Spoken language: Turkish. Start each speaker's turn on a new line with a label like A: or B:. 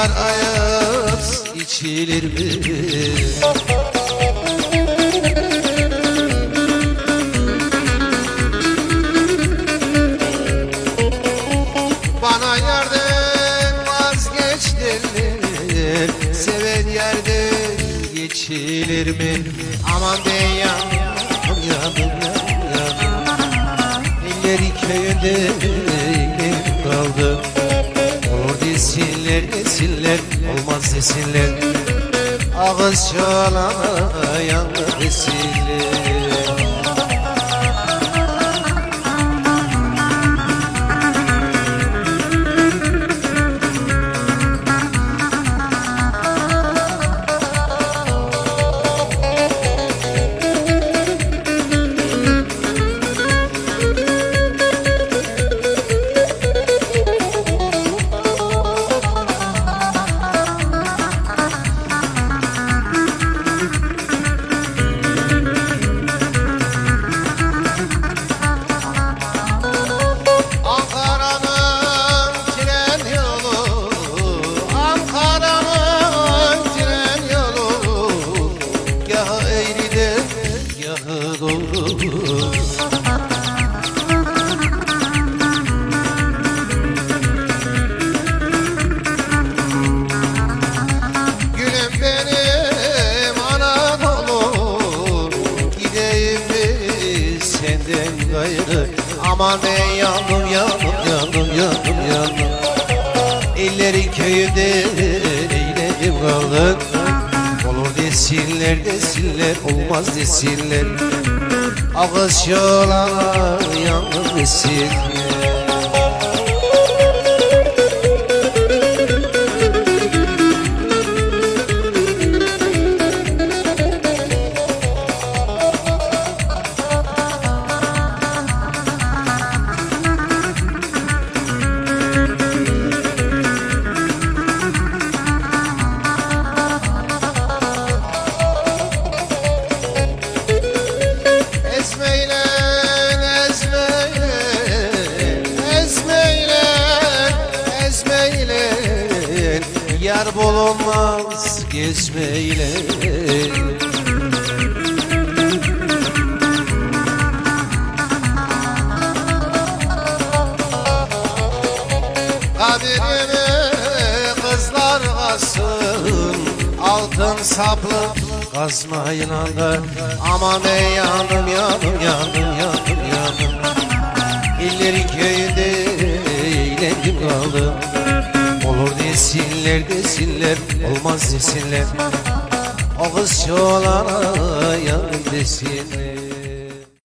A: Yar ayaz içilir mi? Bana yardım vazgeçtiler Seven yerden geçilir mi? Aman ben yandım yandım yandım Elleri köyünde olmaz desinler Ağız çalana yandı desinler mi senden gayrı. Aman ben yandım yandım yandım yandım yandım Ellerin köyünde eyledim kaldım Olur desinler desinler olmaz desinler. Ağız yolana yandım desinler Yar bulunmaz gezmeyle. Kadirimi kızlar kasın Altın saplı kazmayla da Aman yandım yandım yandım yandım yandım desinler desinler olmaz desinler şu olana yandım desinler